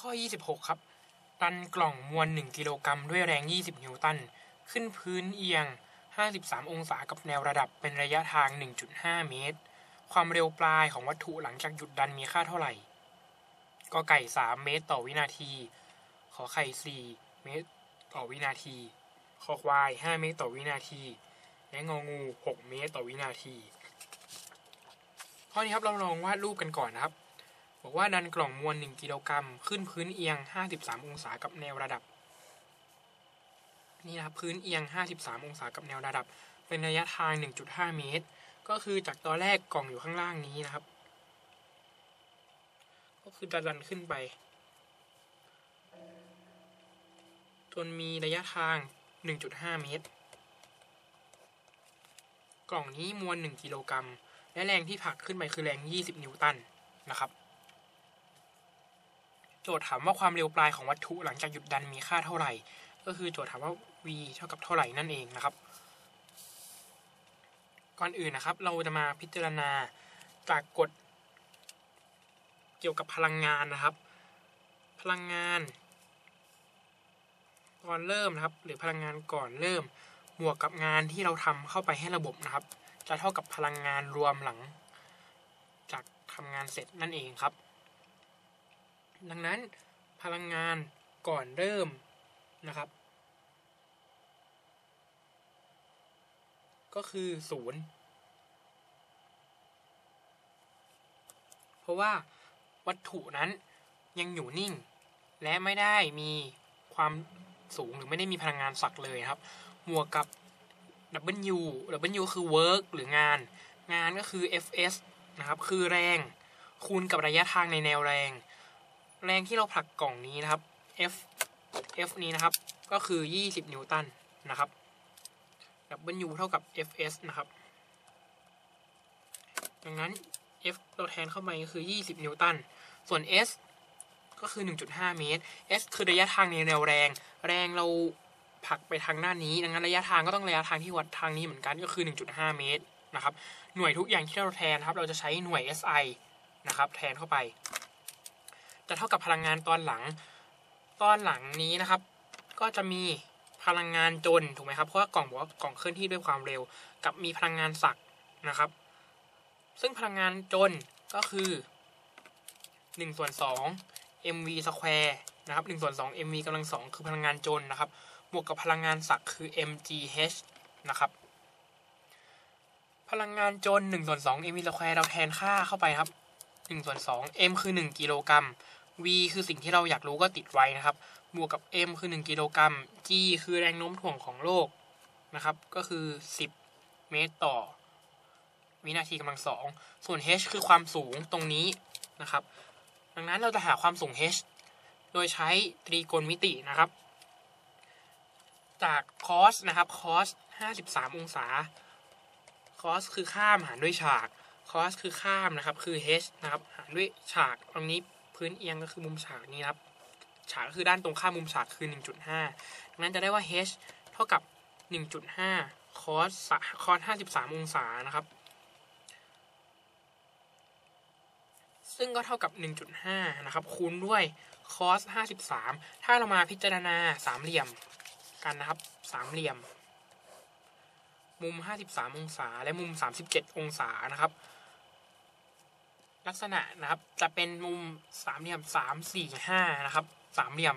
ข้อ 26 ครับดันกล่องมวล 1 กิโลกรัมด้วยแรง 20 นิวตัน ขึ้นพื้นเอียง 53 องศากับแนวระดับเป็นระยะทาง 1.5 เมตร ความเร็วปลายของวัตถุหลังจากหยุดดันมีค่าเท่าไหร่ก็ไก่ 3 เมตรต่อวินาที ขอไข่ 4 เมตรต่อวินาที คอควาย 5 เมตรต่อวินาที และงองู 6 เมตรต่อวินาที ข้อนี้ครับเราลองวาดรูปกันก่อนนะครับ บอกว่าดันกล่องมวล 1 กิโลกรัม ขึ้นพื้นเอียง 53 องศากับแนวระดับ นี่นะครับพื้นเอียง 53 องศากับแนวระดับ เป็นระยะทาง 1.5 เมตร ก็คือจากตอนแรกกล่องอยู่ข้างล่างนี้นะครับ ก็คือจะดันขึ้นไป จนมีระยะทาง 1.5 เมตร กล่องนี้มวล 1 กิโลกรัม และแรงที่ผลักขึ้นไปคือแรง 20 นิวตันนะครับ โจทย์ถามว่าความเร็วปลายของวัตถุหลังจากหยุดดันมีค่าเท่าไหร่ ก็คือโจทย์ถามว่า v เท่ากับเท่าไหร่นั่นเองนะครับ ก่อนอื่นนะครับ เราจะมาพิจารณาจากกฎเกี่ยวกับพลังงานนะครับ พลังงาน ตอนเริ่มนะครับ หรือพลังงานก่อนเริ่มบวกกับงานที่เราทำเข้าไปให้ระบบนะครับ จะเท่ากับพลังงานรวมหลัง จากทำงานเสร็จนั่นเองครับ ดังนั้นพลังงานก่อนเริ่มนะครับ ก็คือศูนย์เพราะว่าวัตถุนั้นยังอยู่นิ่ง และไม่ได้มีความสูงหรือไม่ได้มีพลังงานสักเลยครับบวกกับ W W คือ work หรืองาน งานก็คือ Fs นะครับ คือแรง คูณกับระยะทางในแนวแรง แรงที่เราผลักกล่องนี้นะครับ F F นี้นะครับ ก็คือ 20 นิวตันนะครับ W เท่ากับ Fs นะครับ ดังนั้น F เราแทนเข้าไปก็คือ 20 นิวตัน ส่วน S ก็คือ 1.5 เมตร S คือระยะทางในแนวแรง แรงเราผลักไปทางหน้านี้ ดังนั้นระยะทางก็ต้องระยะทางที่วัดทางนี้เหมือนกันก็คือ 1.5 เมตรนะครับ หน่วยทุกอย่างที่เราแทนครับ เราจะใช้หน่วย SI นะครับ แทนเข้าไป จะเท่ากับพลังงานตอนหลัง ตอนหลังนี้นะครับ ก็จะมีพลังงานจนถูกไหมครับเพราะว่ากล่องบอกว่ากล่องเคลื่อนที่ด้วยความเร็ว กับมีพลังงานสักนะครับ ซึ่งพลังงานจนก็คือ1ส่วน2 mv สแควร์นะครับ1ส่วน2 mv กำลัง2คือพลังงานจนนะครับบวกกับพลังงานสักคือ mgh นะครับพลังงานจน1ส่วน2 mv สแควร์เราแทนค่าเข้าไปครับ1ส่วน2 m คือ 1 กิโลกรัม v คือสิ่งที่เราอยากรู้ก็ติดไว้นะครับ บวกกับ m คือ 1 กิโลกรัม g คือแรงโน้มถ่วงของโลกนะครับ ก็คือ 10 เมตรต่อ วินาทีกำลังสองส่วน h คือความสูงตรงนี้นะครับ ดังนั้นเราจะหาความสูง h โดยใช้ตรีโกณมิตินะครับ จาก cos นะครับ cos 53 องศา cos คือข้ามหารด้วยฉาก cos คือข้ามนะครับ คือ h นะครับ หารด้วยฉากตรงนี้ พื้นเอียงก็คือมุมฉากนี้ครับฉากก็คือด้านตรงข้ามมุมฉากคือ 1.5ดังนั้นจะได้ว่า h เท่ากับ 1.5 cos cos 53 องศานะครับ ซึ่งก็เท่ากับ 1.5 นะครับ คูณด้วย cos 53 ถ้าเรามาพิจารณาสามเหลี่ยมกันนะครับสามเหลี่ยม มุม 53 องศา และมุม 37 องศานะครับ ลักษณะนะครับ จะเป็นมุมสามเหลี่ยม3 4 5นะครับสามเหลี่ยม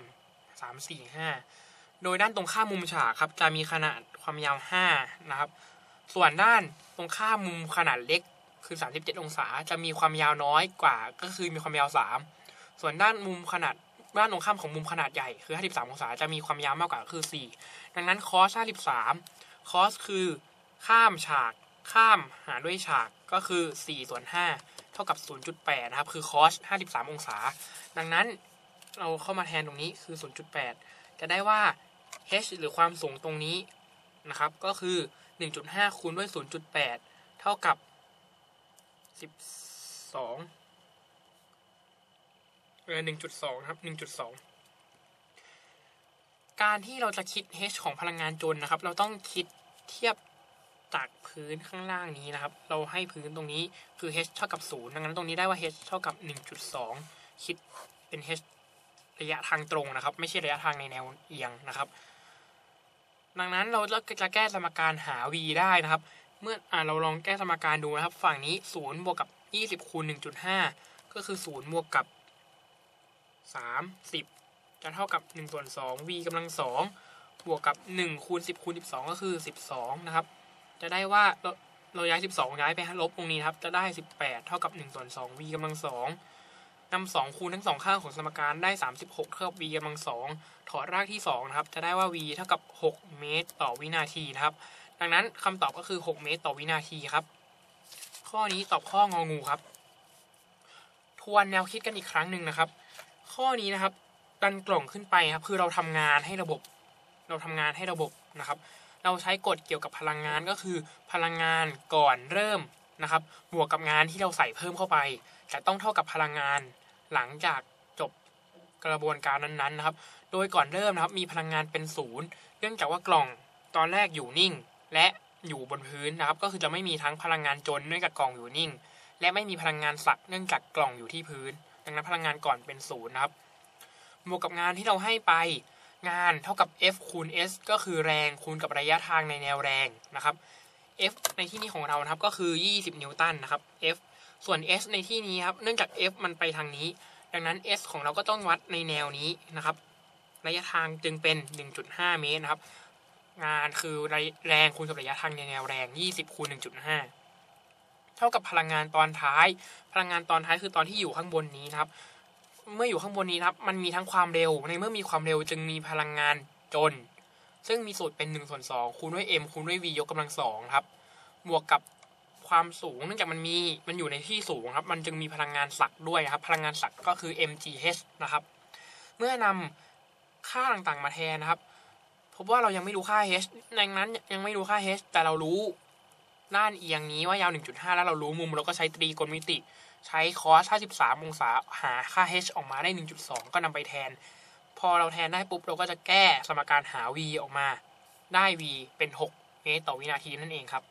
3 4 5โดยด้านตรงข้ามมุมฉากครับ จะมีขนาดความยาว5นะครับ ส่วนด้านตรงข้ามมุมขนาดเล็กคือ 37 องศาจะมีความยาวน้อยกว่า ก็คือมีความยาว 3 ส่วนด้านมุมขนาดด้านตรงข้ามของมุมขนาดใหญ่คือ 53 องศาจะมีความยาวมากกว่าคือ 4 ดังนั้น cos 53 cos คือข้ามฉาก ข้ามหารด้วยฉากก็คือ4ส่วน5 เท่ากับ 0.8 นะครับ คือ cos 53 องศา ดังนั้นเราเข้ามาแทนตรงนี้คือ 0.8 จะได้ว่า h หรือความสูงตรงนี้นะครับ ก็คือ 1.5 คูณด้วย 0.8 เท่ากับ 12 เออ 1.2 ครับ 1.2 การที่เราจะคิด h ของพลังงานจนนะครับ เราต้องคิดเทียบ จากพื้นข้างล่างนี้นะครับ เราให้พื้นตรงนี้คือ h เท่ากับ0ดังนั้นตรงนี้ได้ว่า h เท่ากับ 1.2 คิดเป็น h ระยะทางตรงนะครับ ไม่ใช่ระยะทางในแนวเอียงนะครับ ดังนั้นเราจะแก้สมการหา v ได้นะครับ เมื่ออเราลองแก้สมการดูนะครับ ฝั่งนี้ 0 บวกกับ 20คูณ1.5 ก็คือ 0 บวกกับ 30 จะเท่ากับ1ส่วน2 v กำลัง2บวกกับ 1 คูณ 10 คูณ 12 ก็คือ 12 นะครับ จะได้ว่าเราย้าย 12 ย้ายไปลบตรงนี้ครับ จะได้ 18 เท่ากับ1ส่วน2 v กำลัง2นำ2คูณทั้งสองข้างของสมการได้ 36 เท่ากับ v กำลัง2ถอดรากที่2นะครับ จะได้ว่า v เท่ากับ 6 เมตรต่อวินาทีนะครับ ดังนั้นคำตอบก็คือ 6 เมตรต่อวินาทีครับ ข้อนี้ตอบข้ององูครับ ทวนแนวคิดกันอีกครั้งหนึ่งนะครับ ข้อนี้นะครับ ดันกล่องขึ้นไปครับ คือเราทำงานให้ระบบ เราทำงานให้ระบบนะครับ เราใช้กฎเกี่ยวกับพลังงานก็คือ พลังงานก่อนเริ่มนะครับ บวกกับงานที่เราใส่เพิ่มเข้าไป จะต้องเท่ากับพลังงานหลังจากจบกระบวนการนั้นๆนะครับ โดยก่อนเริ่มนะครับมีพลังงานเป็นศูนย์เนื่องจากว่ากล่องตอนแรกอยู่นิ่ง และอยู่บนพื้นนะครับ ก็คือจะไม่มีทั้งพลังงานจนเนื่องจากกล่องอยู่นิ่ง และไม่มีพลังงานสักเนื่องจากกล่องอยู่ที่พื้น ดังนั้นพลังงานก่อนเป็นศูนย์นะครับบวกกับงานที่เราให้ไป งานเท่ากับ F คูณ S ก็คือแรงคูณกับระยะทางในแนวแรงนะครับ F ในที่นี้ของเรานะครับก็คือ 20 นิวตันนะครับ F ส่วน S ในที่นี้ครับ เนื่องจาก F มันไปทางนี้ ดังนั้น S ของเราก็ต้องวัดในแนวนี้นะครับ ระยะทางจึงเป็น 1.5 เมตรนะครับ งานคือแรงคูณกับระยะทางในแนวแรง 20 คูณ 1.5 เท่ากับพลังงานตอนท้าย พลังงานตอนท้ายคือตอนที่อยู่ข้างบนนี้นะครับ เมื่ออยู่ข้างบนนี้ครับ มันมีทั้งความเร็ว ในเมื่อมีความเร็วจึงมีพลังงานจน ซึ่งมีสูตรเป็น1ส่วน2คูณด้วย m คูณด้วย v ยกกำลังสองครับ บวกกับความสูงเนื่องจากมันมีมันอยู่ในที่สูงครับ มันจึงมีพลังงานสักด้วยครับ พลังงานสักก็คือ mgh นะครับ เมื่อนำค่าต่างๆมาแทนนะครับพบว่าเรายังไม่รู้ค่า h ดังนั้นยังไม่รู้ค่า h แต่เรารู้ด้านเอียงนี้ว่ายาว 1.5 แล้วเรารู้มุมเราก็ใช้ตรีโกณมิติ ใช้คอส 53 องศาหาค่า h ออกมาได้ 1.2 ก็นำไปแทน พอเราแทนได้ปุ๊บ เราก็จะแก้สมการหา v ออกมาได้ v เป็น 6 เมตรต่อวินาทีนั่นเองครับ